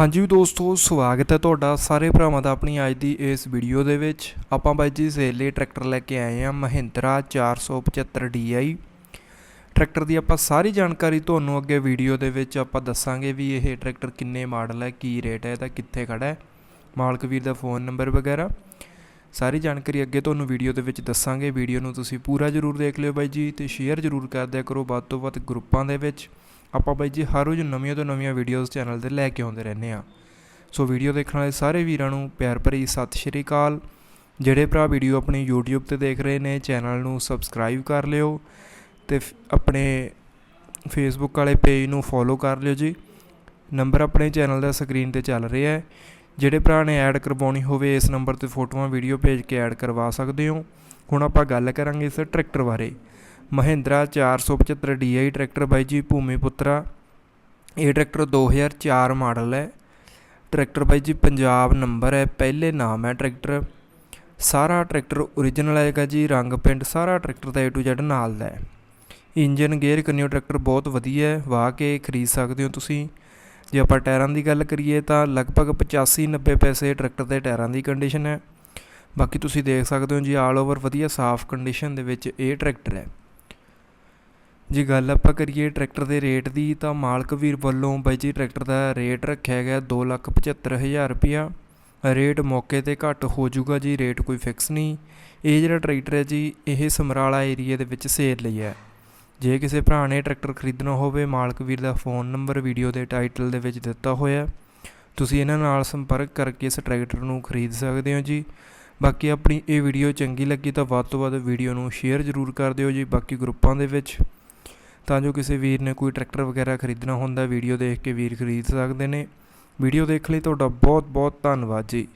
ਹਾਂਜੀ ਦੋਸਤੋ, ਸਵਾਗਤ ਹੈ ਤੁਹਾਡਾ ਸਾਰੇ ਭਰਾਵਾਂ ਦਾ ਆਪਣੀ ਅੱਜ ਦੀ ਇਸ ਵੀਡੀਓ ਦੇ ਵਿੱਚ। ਆਪਾਂ ਬਾਈ ਜੀ ਸੇਲ ਲਈ ਟਰੈਕਟਰ ਲੈ ਕੇ ਆਏ ਹਾਂ, ਮਹਿੰਦਰਾ 475 DI ਟਰੈਕਟਰ ਦੀ ਆਪਾਂ ਸਾਰੀ ਜਾਣਕਾਰੀ ਤੁਹਾਨੂੰ ਅੱਗੇ ਵੀਡੀਓ ਦੇ ਵਿੱਚ ਆਪਾਂ ਦੱਸਾਂਗੇ ਵੀ ਇਹ ਟਰੈਕਟਰ ਕਿੰਨੇ ਮਾਡਲ ਹੈ, ਕੀ ਰੇਟ ਹੈ, ਇਹਦਾ ਕਿੱਥੇ ਖੜਾ ਹੈ, ਮਾਲਕ ਵੀਰ ਦਾ ਫੋਨ ਨੰਬਰ ਵਗੈਰਾ। ਸਾਰੀ ਜਾਣਕਾਰੀ ਅੱਗੇ ਤੁਹਾਨੂੰ ਵੀਡੀਓ ਦੇ ਵਿੱਚ ਦੱਸਾਂਗੇ। ਵੀਡੀਓ ਨੂੰ ਤੁਸੀਂ ਪੂਰਾ ਜ਼ਰੂਰ ਦੇਖ ਲਿਓ ਬਾਈ ਜੀ ਤੇ ਸ਼ੇਅਰ ਜ਼ਰੂਰ ਕਰ ਦਿਆ ਕਰੋ ਵੱਧ ਤੋਂ ਵੱਧ ਗਰੁੱਪਾਂ ਦੇ ਵਿੱਚ। ਆਪਾਂ ਬਾਈ ਜੀ ਹਰ ਰੋਜ਼ ਨਵੀਆਂ ਤੋਂ ਨਵੀਆਂ ਵੀਡੀਓਜ਼ ਚੈਨਲ ਤੇ ਲੈ ਕੇ ਆਉਂਦੇ ਰਹਿੰਦੇ ਆ ਸੋ ਵੀਡੀਓ ਦੇਖਣ ਵਾਲੇ ਸਾਰੇ ਵੀਰਾਂ ਨੂੰ ਪਿਆਰ ਭਰੀ ਸਤਿ ਸ਼੍ਰੀ ਅਕਾਲ। ਜਿਹੜੇ ਭਰਾ ਵੀਡੀਓ ਆਪਣੀ YouTube ਤੇ ਦੇਖ ਰਹੇ ਨੇ ਚੈਨਲ ਨੂੰ ਸਬਸਕ੍ਰਾਈਬ ਕਰ ਲਿਓ ਤੇ ਫ- ਆਪਣੇ Facebook ਵਾਲੇ ਪੇਜ ਨੂੰ ਫੋਲੋ ਕਰ ਲਿਓ ਜੀ। ਨੰਬਰ ਆਪਣੇ ਚੈਨਲ ਦਾ ਸਕਰੀਨ ਤੇ ਚੱਲ ਰਿਹਾ ਹੈ। ਜਿਹੜੇ ਭਰਾ ਨੇ ਐਡ ਕਰਵਾਉਣੀ ਹੋਵੇ, ਇਸ ਨੰਬਰ ਤੇ ਫੋਟੋਆਂ ਵੀਡੀਓ ਭੇਜ ਕੇ ਐਡ ਕਰਵਾ ਸਕਦੇ ਹੋ। ਹੁਣ ਆਪਾਂ ਗੱਲ ਕਰਾਂਗੇ ਇਸ ਟਰੈਕਟਰ ਬਾਰੇ। ਮਹਿੰਦਰਾ 475 DI ਟਰੈਕਟਰ ਬਾਈ ਜੀ ਭੂਮੀ ਪੁੱਤਰਾ ਇਹ ਟਰੈਕਟਰ 2004 ਮਾਡਲ ਹੈ। ਟਰੈਕਟਰ ਬਾਈ ਜੀ ਪੰਜਾਬ ਨੰਬਰ ਹੈ, ਪਹਿਲੇ ਨਾਮ ਹੈ ਟਰੈਕਟਰ। ਸਾਰਾ ਟਰੈਕਟਰ ਓਰੀਜਨਲ ਆਏਗਾ ਜੀ, ਰੰਗ ਪਿੰਡ ਸਾਰਾ ਟਰੈਕਟਰ ਦਾ A to Z ਨਾਲ ਦਾ ਹੈ। ਇੰਜਨ ਗੇਅਰ ਕੰਨਿਓ ਟਰੈਕਟਰ ਬਹੁਤ ਵਧੀਆ ਹੈ, ਵਾਹ ਕੇ ਖਰੀਦ ਸਕਦੇ ਹੋ ਤੁਸੀਂ। ਜੇ ਆਪਾਂ ਟਾਇਰਾਂ ਦੀ ਗੱਲ ਕਰੀਏ ਤਾਂ ਲਗਭਗ 85 90 ਪੈਸੇ ਟਰੈਕਟਰ ਦੇ ਟਾਇਰਾਂ ਦੀ ਕੰਡੀਸ਼ਨ ਹੈ। ਬਾਕੀ ਤੁਸੀਂ ਦੇਖ ਸਕਦੇ ਹੋ ਜੀ ਆਲ ਓਵਰ ਵਧੀਆ ਸਾਫ਼ ਕੰਡੀਸ਼ਨ ਦੇ ਵਿੱਚ ਇਹ ਟਰੈਕਟਰ ਹੈ। ਜੇ ਗੱਲ ਆਪਾਂ ਕਰੀਏ ਟਰੈਕਟਰ ਦੇ ਰੇਟ ਦੀ, ਤਾਂ ਮਾਲਕ ਵੀਰ ਵੱਲੋਂ ਬਾਈ ਜੀ ਟਰੈਕਟਰ ਦਾ ਰੇਟ ਰੱਖਿਆ ਗਿਆ 275000 ਰੁਪਇਆ ਰੇਟ ਮੌਕੇ ਤੇ ਘੱਟ ਹੋ ਜਾਊਗਾ ਜੀ, ਰੇਟ ਕੋਈ ਫਿਕਸ ਨਹੀਂ। ਇਹ ਜਿਹੜਾ ਟਰੈਕਟਰ ਹੈ ਜੀ, ਇਹ ਸਮਰਾਲਾ ਏਰੀਆ ਦੇ ਵਿੱਚ ਸੇਲ ਲਈ ਹੈ। ਜੇ ਕਿਸੇ ਭਰਾ ਨੇ ਟਰੈਕਟਰ ਖਰੀਦਣਾ ਹੋਵੇ, ਮਾਲਕ ਵੀਰ ਦਾ ਫੋਨ ਨੰਬਰ ਵੀਡੀਓ ਦੇ ਟਾਈਟਲ ਦੇ ਵਿੱਚ ਦਿੱਤਾ ਹੋਇਆ ਤੁਸੀਂ ਇਹਨਾਂ ਨਾਲ ਸੰਪਰਕ ਕਰਕੇ ਇਸ ਟਰੈਕਟਰ ਨੂੰ ਖਰੀਦ ਸਕਦੇ ਹੋ ਜੀ। ਬਾਕੀ ਆਪਣੀ ਇਹ ਵੀਡੀਓ ਚੰਗੀ ਲੱਗੀ ਤਾਂ ਵੱਧ ਤੋਂ ਵੱਧ ਵੀਡੀਓ ਨੂੰ ਸ਼ੇਅਰ ਜ਼ਰੂਰ ਕਰ ਦਿਓ ਜੀ, ਬਾਕੀ ਗਰੁੱਪਾਂ ਦੇ ਵਿੱਚ। ਤਾਂ ਜੋ ਕਿਸੇ ਵੀਰ ਨੇ ਕੋਈ ਟਰੈਕਟਰ ਵਗੈਰਾ ਖਰੀਦਣਾ ਹੁੰਦਾ, ਵੀਡੀਓ ਦੇਖ ਕੇ ਵੀਰ ਖਰੀਦ ਸਕਦੇ ਨੇ। ਵੀਡੀਓ ਦੇਖ ਲਈ ਤੁਹਾਡਾ ਬਹੁਤ ਬਹੁਤ ਧੰਨਵਾਦ ਜੀ।